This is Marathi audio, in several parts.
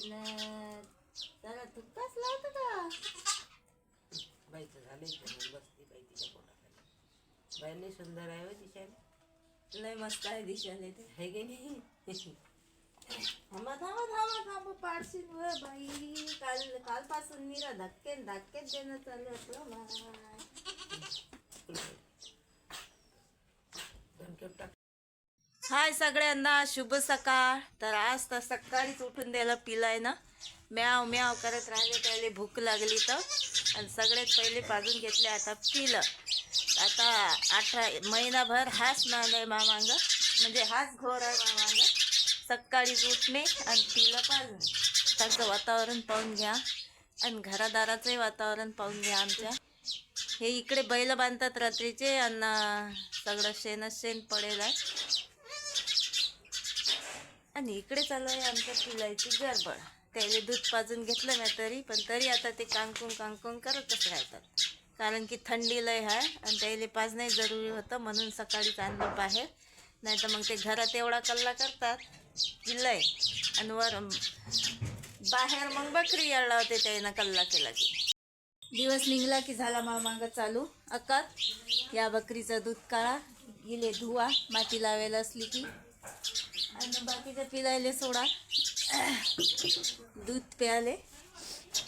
जरा तुकाच लावतं का बाईचं झालंय म्हणून बसते बाई तिच्या पोटाखाली. बाई लई सुंदर आहे हो दिशाने लय मस्त आहे दिशाने ते. आहे की नाही? थांबा थांबा थांबा थांबा पाडशील व बाई. काल कालपासून मीरा धक्के धक्केच देणं चालू माय धमक्यात टाक. हाय सगळ्यांना शुभ सकाळ. तर आज तर सकाळीच उठून द्यायला पिलाय ना. म्याव म्याव करत राहिले त्याला भूक लागली तर. आणि सगळ्यात पहिले पाजून घेतले आता पिलं. आता अठरा महिनाभर हाच नांद आहे मामांग. म्हणजे हाच घोर आहे मामांग. सकाळीच उठणे आणि पिलं पाजणे. त्यांचं वातावरण पाहून घ्या. आणि घरादाराचंही वातावरण पाहून घ्या आमच्या. हे इकडे बैल बांधतात रात्रीचे आणि सगळं शेणच शेण पडेल आहे. आणि इकडे चालू आहे आमच्या पिलायची गडबड. त्याला दूध पाजून घेतलं ना तरी पण तरी आता ते कांकून कांकून करतच राहतात. कारण की थंडी लय आहे आणि त्याला पाजणंही जरुरी होतं म्हणून सकाळीच आणलं बाहेर. नाही तर मग ते घरात एवढा कल्ला करतात की लय. आणि वर बाहेर मग बकरी यायला होते त्यानं कल्ला केला की. दिवस निघला की झाला मामांग चालू. अकात या बकरीचं दूध काळा गेले धुवा माती लावायला असली की. आणि बाकीच्या पिलायले सोडा. दूध प्याले.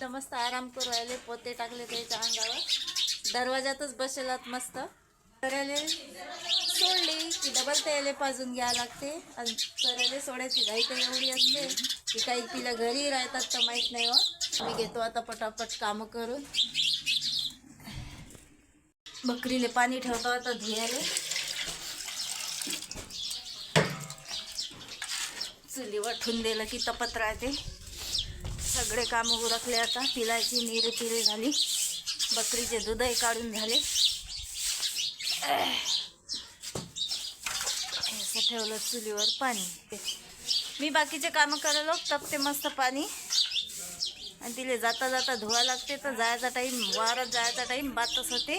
तर मस्त आराम करू राहिले. पोते टाकले त्याच्या अंगावर. दरवाजातच बसेलात मस्त. करायले सोडली की डबल त्याला पाजून घ्यावं लागते. आणि करायले सोडायची घाई तर एवढी असते की काही तिला घरी राहतात तर माहीत नाही हो. मी घेतो आता पटापट कामं करून. बकरीले पाणी ठेवतो आता धुयाले. चुलीवर ठून दिलं की तपत राहते. सगळे काम उरकले आता. पिलायची निरे पिरी झाली. बकरीचे दूधही काढून झाले. असं ठेवलं चुलीवर पाणी. मी बाकीचे कामं करायला तपते मस्त पाणी. आणि तिले जाता जाता धुवा लागते. तर जायचा टाईम वारात जायचा टाईम बातच होते.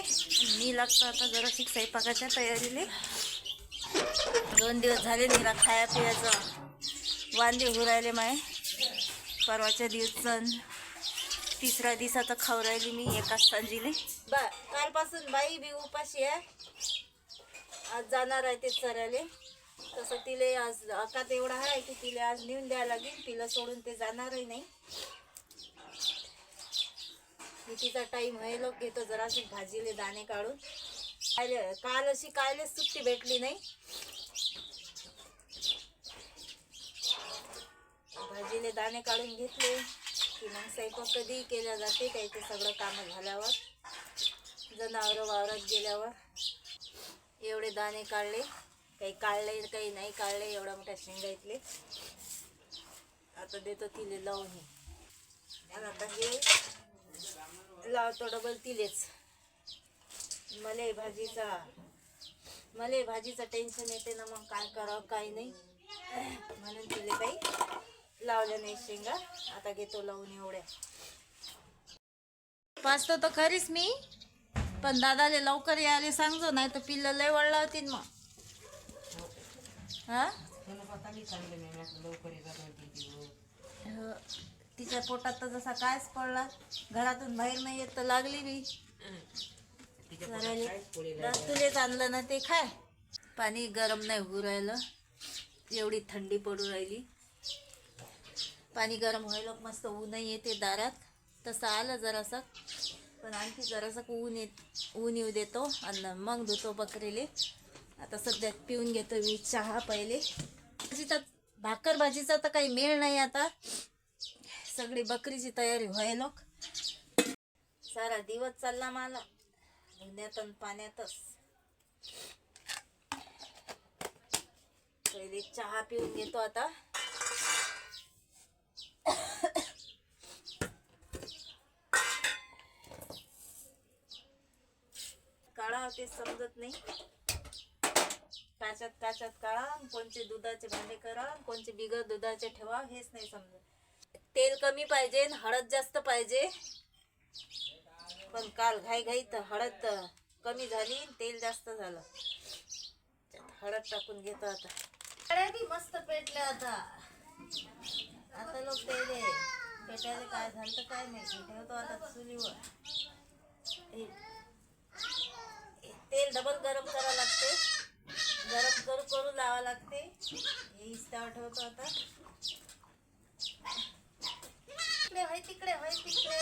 मी लागतो आता जरा शिक स्वयंपाकाच्या तयारीले. दोन दिवस झाले निरा खाया पियाचं वांदे हुरायले माय. परवाच्या दिवसन तिसऱ्या दिवसाचं खाऊ राहिली मी एकाच सांजीले. बा कालपासून बाई बी उपाशी आहे. आज जाणार आहे ते चरायले. तसं तिले आज अकात एवढा आहे की तिले आज नेऊन द्यायला लागेल. तिला सोडून ते जाणारही नाही. तिचा टाईम व्हायला घेतो जराशी भाजीले दाणे काढून. काल अशी कायलेच सुट्टी भेटली नाही. आजीने दाणे काढून घेतले की मग स्वयंपाक कधीही केल्या जाते त्याचे सगळं कामं झाल्यावर? जनावरं वावरात गेल्यावर एवढे दाणे काढले. काही काढले काही नाही काढले एवढ्या मोठ्या शेंगा इथले. आता देतो तिले लावून. आणि आता हे लावतो डबल तिलेच. मले भाजीचा मले भाजीचं टेन्शन येते ना मग काय करावं काय नाही. म्हणून तिले काही लावल्या नाही शेंगा. आता घेतो लावून एवढ्या. पाचतो तर खरीच मी. पण दादाले लवकर यायला सांगतो नाही तर पिल्लं लय वळला होतीन मग. हा? हो. तिच्या पोटात तर जसा कायच पडला. घरातून बाहेर नाही येत तर लागली बी. तुलेच आणलं ना ते खाय. पाणी गरम नाही होऊ राहिलं. एवढी थंडी पडू राहिली. पाणी गरम व्हायला मस्त ऊनही येते दारात. तसं आलं जरासं. पण आणखी जरासं ऊन येत ऊन येऊ देतो आणि मग धुतो बकरीले. आता सध्या पिऊन घेतो मी चहा पहिले. भाजीचा भाकर भाजीचा तर काही मेळ नाही आता. सगळी बकरीची तयारी व्हायला सारा दिवस चालला मला. धुण्यात आणि पाण्यातच. पहिले चहा पिऊन घेतो आता. काढा ते समजत नाही. काच्यात काच्यात काढा कोणचे दुधाचे भांडे करा कोणचे बिगर दुधाचे ठेवा हेच नाही समजत. तेल कमी पाहिजे आणि हळद जास्त पाहिजे. पण काल घाई घाई तर हळद कमी झाली तेल जास्त झालं. हळद टाकून घेतो आता. अरे मस्त पेटले आता. आता लोक पेले. पेटायला काय झालं तर काय माहिती. ठेवतो आता चुलीवर. डबल गरम करावं लागते. गरम करू करू लावा लागते. हे इस्त्यावर आठवतो आता. तिकडे होय तिकडे होय तिकडे.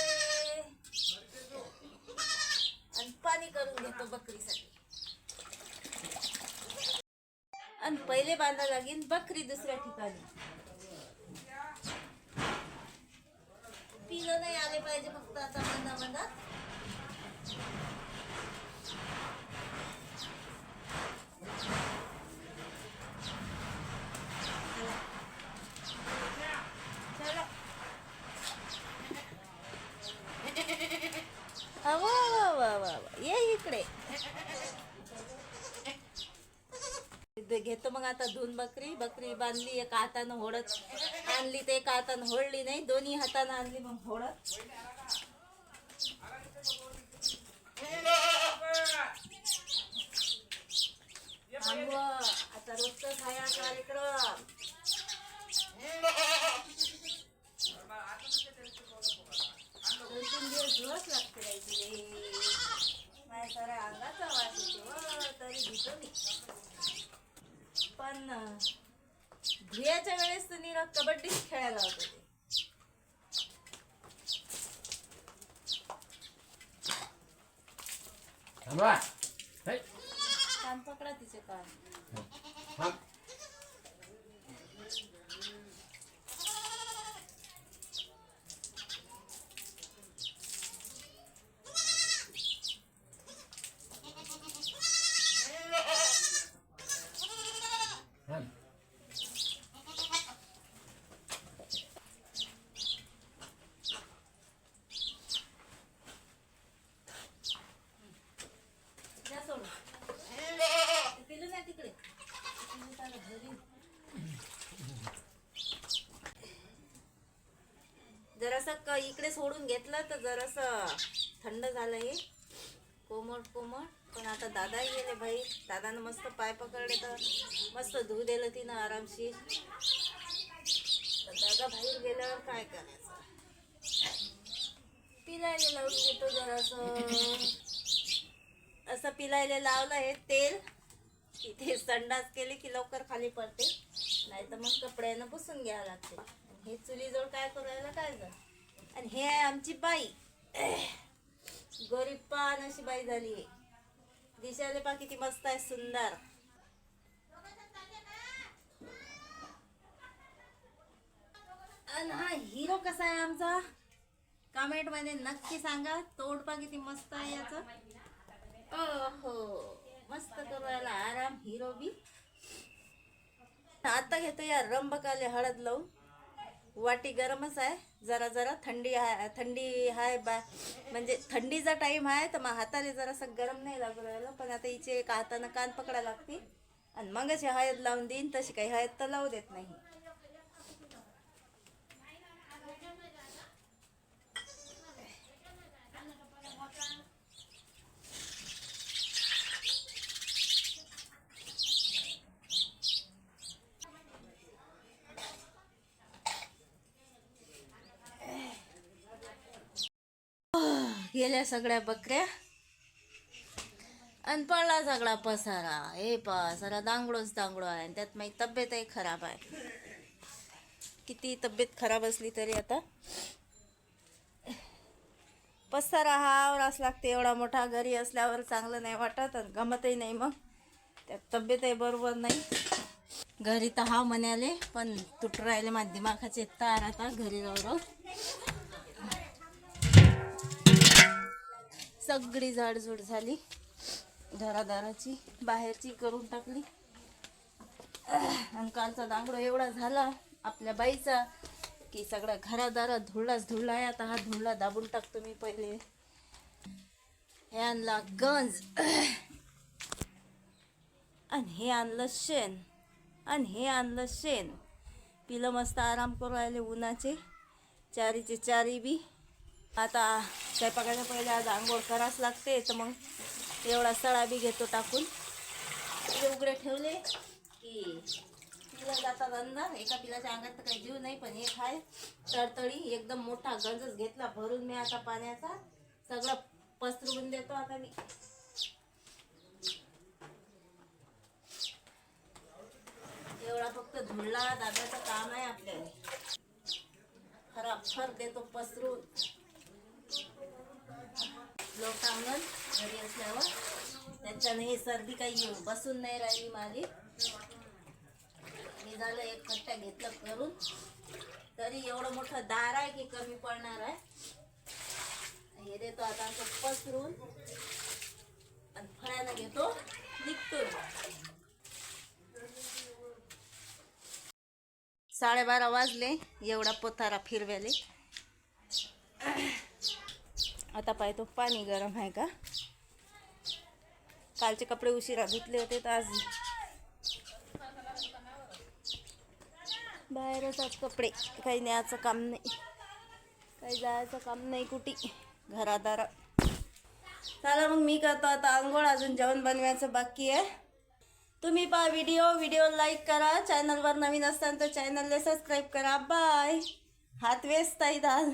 आणि पाणी करून घेतो बकरीसाठी. आणि पहिले बांधा लागेल बकरी दुसऱ्या ठिकाणी. पिलं नाही आले पाहिजे फक्त आता बांधा बांधा चला. आ, वा वा वा वा वा. ये इकडे इथे घेतो मग आता धुवून बकरी बकरी बांधली एका हातानं होडत आणली ते एका हातानं होडली नाही दोन्ही हातानं आणली मग होडत. आता रोजच खाया कार्यक्रम. दोन तीन दिवस दिवस लागते राहायची रे. माझ्या साऱ्या अंगाचा वास येतो हो, तरी घेतो मी पण धियाच्या वेळेस निरा कबड्डीच खेळायला होतो. थांबा. हे, कान पकडा तिचे कान थांब. थांब. जा सोडून. ते पिलू नाही तिकडे पिलू त्याला घरी. जरासं क इकडे सोडून घेतलं तर जरासं थंड झालं हे. कोमट कोमट. पण आता दादाही गेले भाई. दादानं मस्त पाय पकडले तर मस्त धुऊ दिलं तिनं आरामशीर. तर दादा बाहेर गेल्यावर काय करायचं? पिलायला लावून घेतो जरासं. असं पिलायला लावलं हे तेल. की ते संडास केले की लवकर खाली पडते. नाही तर मग कपड्यानं पुसून घ्यावं लागते. हे चुलीजवळ काय करायला काय जर आणि हे आहे आमची बाई. गरीब पान अशी बाई झाली आहे पा किती मस्त आहे सुंदर. आणि हा हिरो कसा आहे आमचा? कमेंटमध्ये नक्की सांगा. तोडपा किती मस्त आहे याच. हो मस्त करायला आराम हिरो बी. आता घेतो या रंबकाले हळद लावून. वाटी गरमच आहे. जरा जरा थंडी आहे थंडी आहे बा. म्हणजे थंडीचा टाईम आहे तर मग हाताला जरासं गरम नाही लागू राहिलं. पण आता हिचे एका हातानं कान पकडा लागते. आणि मग अशी हळद लावून देईन तशी काही हळद तर लावू देत नाही. गेल्या सगळ्या बकऱ्या. आणि पडला सगळा पसारा. हे पसारा दांगडोच दांगडो आहे. आणि त्यात माझी तब्येतही खराब आहे. किती तब्येत खराब असली तरी आता. पसारा हा आवराच लागते. एवढा मोठा घरी असल्यावर चांगलं नाही वाटत आणि गमतही नाही मग. त्यात तब्येतही बरोबर नाही. घरी तर हा म्हणाले पण तुट राहिले माझ्या दिमाखाचे तार आता घरी राहू. सगळी झाडझूड झाली. घरादाराची बाहेरची करून टाकली. आणि कालचा दांगडो एवढा झाला आपल्या बाईचा की सगळा घरादारात धुळलाच धुळला आहे. आता हा धुळला दाबून टाकतो मी पहिले. हे आणला गंज. आणि हे आणलं शेण. आणि हे आणलं शेण. पिलं मस्त आराम करू राहिले उन्हाचे. चारीचे चारी बी. आता स्वयंपाकाच्या पहिले आज आंघोळ करावंच लागते तर मग एवढा सळा बी घेतो टाकून. उघडे ठेवले की पिला जातात अंदर एका पिलाच्या अंगात तर काही जीव नाही पण एक आहे तडतडी एकदम मोठा गंजच घेतला भरून मी आता पाण्याचा. सगळं पसरवून देतो आता मी. एवढा फक्त धुळला दादाचं काम आहे आपल्याला. खराब फर देतो पसरून. लोक अंगण घरी असल्यावर. त्याच्यानं ही सर्दी काही येऊ बसून नाही राहिली माझी. मी झालं एक कट्टा घेतलं करून. तरी एवढं मोठं दार आहे की कमी पडणार आहे. हे देतो आता असं पसरून. आणि फळ्यानं घेतो. निघतो. साडेबारा वाजले. एवढा पोतारा फिरव्याले आता पाहतो पाणी गरम आहे का? कालचे कपडे उशिरा धुतले होते तर आज बाहेरच आज कपडे. काही न्यायचं काम नाही. काही जायचं काम नाही कुठे. घरादारा. चला मग मी करतो आता आंघोळ. अजून जेवण बनवायचं बाकी आहे. तुम्ही पहा व्हिडिओ व्हिडिओ लाईक करा. चॅनलवर नवीन असताना तर चॅनलला सबस्क्राईब करा. बाय हात वेस्ट दाल.